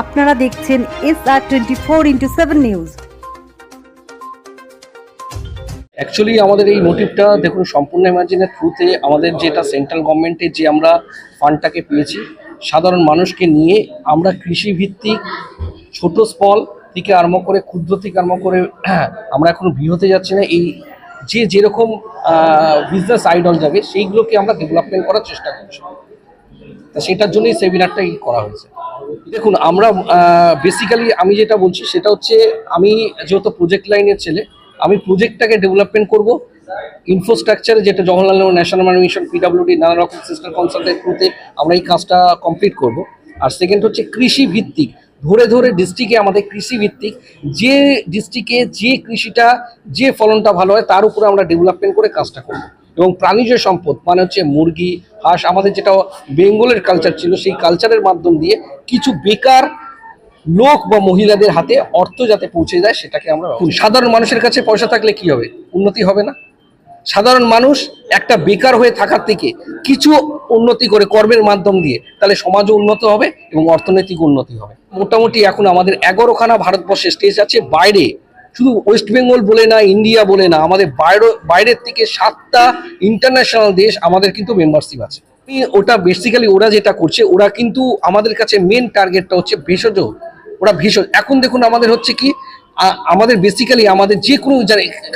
আপনারা দেখছেন S R twenty four into seven news actually আমাদের এই মোটিভটা দেখুন, সম্পূর্ণ ইমাজিনের থ্রুতে আমাদের যেটা সেন্ট্রাল গভর্নমেন্টের যে আমরা ফান্ডটাকে পেয়েছি, সাধারণ মানুষকে নিয়ে আমরা কৃষিভিত্তিক ছোট স্পল থেকে আরম্ভ করে ক্ষুদ্র থেকে আরম্ভ করে, আমরা এখন বৃহতে যাচ্ছি না। এই যে যেরকম বিজনেস আইডল যাবে সেইগুলোকে আমরা ডেভেলপমেন্ট করার চেষ্টা করছি। তা সেটার জন্যই সেমিনারটাই করা হয়েছে। দেখুন, আমরা বেসিক্যালি আমি যেটা বলছি সেটা হচ্ছে আমি যেহেতু প্রজেক্ট লাইনের ছেলে, আমি প্রজেক্টটাকে ডেভেলপমেন্ট করব ইনফ্রাস্ট্রাকচারে যেটা Jawaharlal Nehru national mission PWD নানা রকম সিস্টেম কনসাল্টের থ্রুতে আমরা এই কাজটা কমপ্লিট করব। আর সেকেন্ড হচ্ছে কৃষি ভিত্তিক, ধরে ধরে ডিস্ট্রিক্টে আমাদের কৃষি ভিত্তিক, যে ডিস্ট্রিক্টে যে কৃষিটা, যে ফলনটা ভালো হয়, তার উপরে আমরা ডেভেলপমেন্ট করে কাজটা করব। এবং প্রাণীজ সম্পদ মানে হচ্ছে মুরগি, হাঁস, আমাদের যেটা বেঙ্গলের কালচার ছিল, সেই কালচারের মাধ্যম দিয়ে কিছু বেকার লোক বা মহিলাদের হাতে অর্থ যাতে পৌঁছে যায়, সেটাকে আমরা সাধারণ মানুষের কাছে পয়সা থাকলে কি হবে? উন্নতি হবে না। সাধারণ মানুষ একটা বেকার হয়ে থাকার থেকে কিছু উন্নতি করে কর্মের মাধ্যম দিয়ে, তাহলে সমাজও উন্নত হবে এবং অর্থনৈতিক উন্নতি হবে। মোটামুটি এখন আমাদের এগারোখানা ভারতবর্ষে স্টেজ আছে। বাইরে শুধু ওয়েস্ট বেঙ্গল বলে না, ইন্ডিয়া বলে না, আমাদের বাইরে, বাইরের থেকে সাতটা ইন্টারন্যাশনাল দেশ আমাদের কিন্তু মেম্বারশিপ আছে। ওটা বেসিক্যালি ওরা যেটা করছে, ওরা কিন্তু আমাদের কাছে মেন টার্গেটটা হচ্ছে ভেষজ, ওরা ভেষজ। এখন দেখুন আমাদের হচ্ছে কি আমাদের বেসিক্যালি আমাদের যে কোনো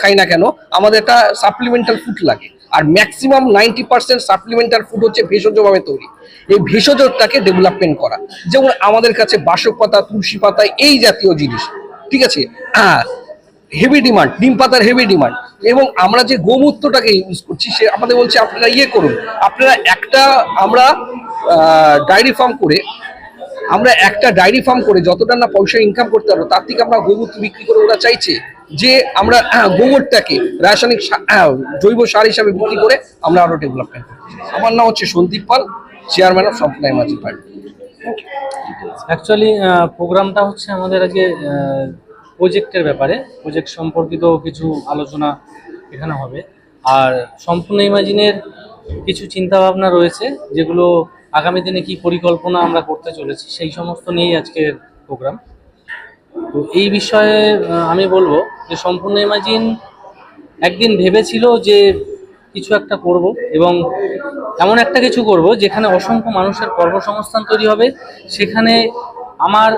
খাই না কেন, আমাদের একটা সাপ্লিমেন্টাল ফুড লাগে। আর maximum ninety percent supplemental food হচ্ছে ভেষজভাবে তৈরি। এই ভেষজটাকে ডেভেলপমেন্ট করা। যেমন আমাদের কাছে বাসক পাতা, তুলসী পাতা, এই জাতীয় জিনিস। ঠিক আছে? হ্যাঁ হেভি ডিমান্ড নিম পাতার হেভি ডিমান্ড এবং আমরা যে গোমূত্রটাকে ইউজ করছি, সে আমাদের বলছে আপনারা ইয়ে করুন। আপনারা একটা আমরা ডায়েরি ফার্ম করে, আমরা একটা ডায়েরি ফার্ম করে যতটা না পয়সা ইনকাম করতে পারব, তার থেকে আমরা গোমূত্র বিক্রি করে ওরা চাইছে যে আমরা গোবরটাকে রাসায়নিক জৈব সার হিসাবে বিক্রি করে আমরা আরও ডেভেলপমেন্ট আমার নাম হচ্ছে সন্দীপ পাল চেয়ারম্যান অফ সম্পূর্ণ ইমার্জি পার্টি অ্যাকচুয়ালি প্রোগ্রামটা হচ্ছে আমাদের আজকে প্রজেক্টের ব্যাপারে, প্রজেক্ট সম্পর্কিত কিছু আলোচনা এখানে হবে। আর সম্পূর্ণ ইমাজিনের কিছু চিন্তা ভাবনা রয়েছে, যেগুলো আগামী দিনে কি পরিকল্পনা আমরা করতে চলেছি, সেই সমস্ত নিয়েই আজকের প্রোগ্রাম। তো এই বিষয়ে আমি বলব যে সম্পূর্ণ ইমাজিন একদিন ভেবেছিল যে কিছু একটা করব এবং এমন একটা কিছু করব যেখানে অসংখ্য মানুষের কর্মসংস্থান তৈরি হবে, সেখানে আমার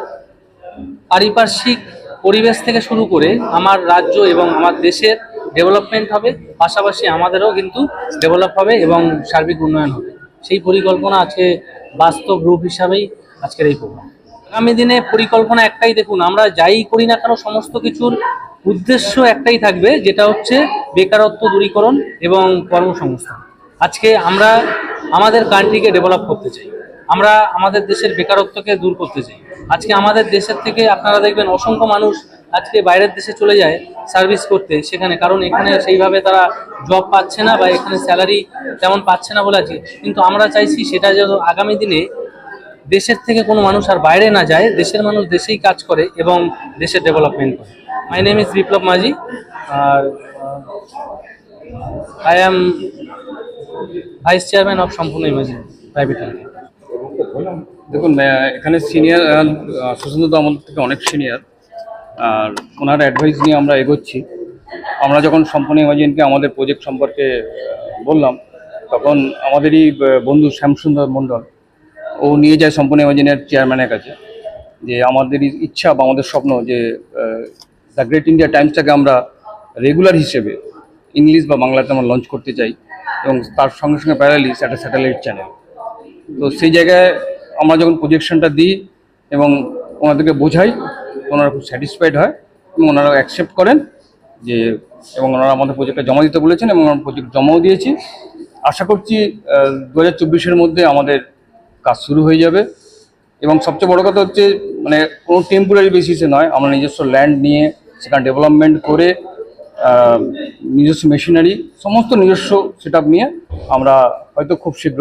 পারিপার্শ্বিক পরিবেশ থেকে শুরু করে আমার রাজ্য এবং আমার দেশের ডেভেলপমেন্ট হবে, পাশাপাশি আমাদেরও কিন্তু ডেভেলপ হবে এবং সার্বিক উন্নয়ন হবে। সেই পরিকল্পনা আজকে বাস্তব রূপ হিসাবেই আজকের এই প্রোগ্রাম আগামী দিনে পরিকল্পনা একটাই দেখুন, আমরা যাই করি না কেন সমস্ত কিছুর উদ্দেশ্য একটাই থাকবে, যেটা হচ্ছে বেকারত্ব দূরীকরণ এবং কর্মসংস্থান। আজকে আমরা আমাদের কান্ট্রিকে ডেভেলপ করতে চাই। আমরা আমাদের দেশের বেকারত্বকে দূর করতে চাই। আজকে আমাদের দেশের থেকে আপনারা দেখবেন অসংখ্য মানুষ আজকে বাইরের দেশে চলে যায় সার্ভিস করতে সেখানে, কারণ এখানে সেইভাবে তারা জব পাচ্ছে না বা এখানে স্যালারি তেমন পাচ্ছে না বলে আছে কিন্তু আমরা চাইছি সেটা যেন আগামী দিনে দেশের থেকে কোনো মানুষ আর বাইরে না যায়, দেশের মানুষ দেশেই কাজ করে এবং দেশের ডেভেলপমেন্ট করে। My name is Biplab Majhi R I am vice chairman of Sampurna imagine private limited দেখুন এখানে সিনিয়র সুশান্ত আমাদের থেকে অনেক সিনিয়র আর ওনার অ্যাডভাইস নিয়ে আমরা এগোচ্ছি। আমরা যখন সম্পূর্ণ ইমাজিনকে আমাদের প্রজেক্ট সম্পর্কে বললাম, তখন আমাদেরই বন্ধু শ্যামসুন্দর মণ্ডল, ও নিয়ে যায় সম্পূর্ণ ইমাজিনের চেয়ারম্যানের কাছে, যে আমাদের ইচ্ছা বা আমাদের স্বপ্ন যে দ্য গ্রেট ইন্ডিয়া টাইমসটাকে আমরা রেগুলার হিসেবে ইংলিশ বা বাংলাতে আমরা লঞ্চ করতে চাই এবং তার সঙ্গে সঙ্গে প্যারালিস একটা স্যাটেলাইট চ্যানেল তো সেই জায়গায় আমরা যখন প্রজেকশনটা দিই এবং ওনাদেরকে বোঝাই, ওনারা খুব স্যাটিসফাইড হয় এবং ওনারা অ্যাকসেপ্ট করেন যে, এবং ওনারা আমাদের প্রজেক্টটা জমা দিতে বলেছেন এবং আমরা প্রজেক্ট জমাও দিয়েছি। আশা করছি দু হাজার মধ্যে আমাদের কাজ শুরু হয়ে যাবে। এবং সবচেয়ে বড় কথা হচ্ছে মানে কোনো টেম্পোরারি বেসিসে নয়, আমরা নিজস্ব ল্যান্ড নিয়ে সেখানে ডেভেলপমেন্ট করে নিজস্ব মেশিনারি সমস্ত নিজস্ব সেট নিয়ে আমরা হয়তো খুব শীঘ্র